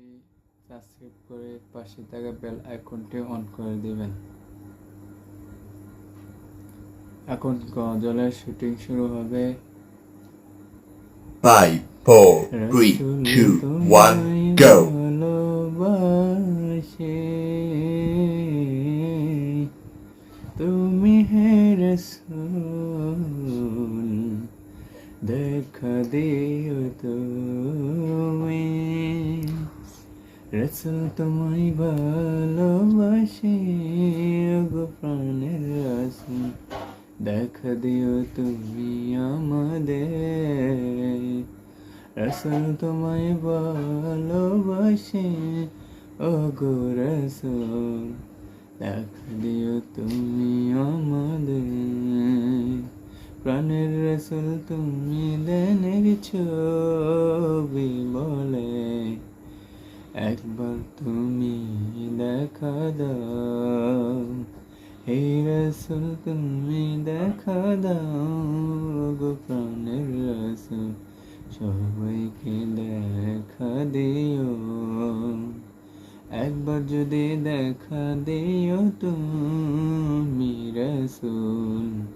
চ্যানেলটি সাবস্ক্রাইব করে পাশে থাকা বেল আইকনটি অন করে দিবেন। এখন গজলের শুটিং শুরু হবে। Go. তুমি হে রসুল দেখা দিও তুমি রসুল তোমায় ভালোবাসে গো প্রাণের রসুল দেখা দিও তুমি আমাদের রসুল তোমায় ভালোবাসে ও গো রসুল দেখা দিও তুমি আমাদের প্রাণের রসুল তুমি দেনের ছবি বলে একবার তুমি দেখা দাও। হে রসুল, তুমি দেখা দাও গো প্রাণের রসুল। সবাইকে দেখা দিও। একবার যদি দেখা দিও তুমি রসুল,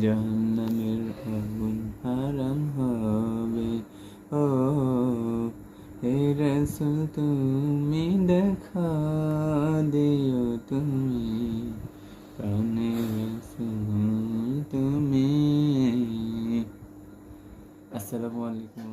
জাহান্নামের আগুন হারাম হবে। ও রসুল তুমি দেখা দিও তুমি প্রাণে তুমি আসসালামু আলাইকুম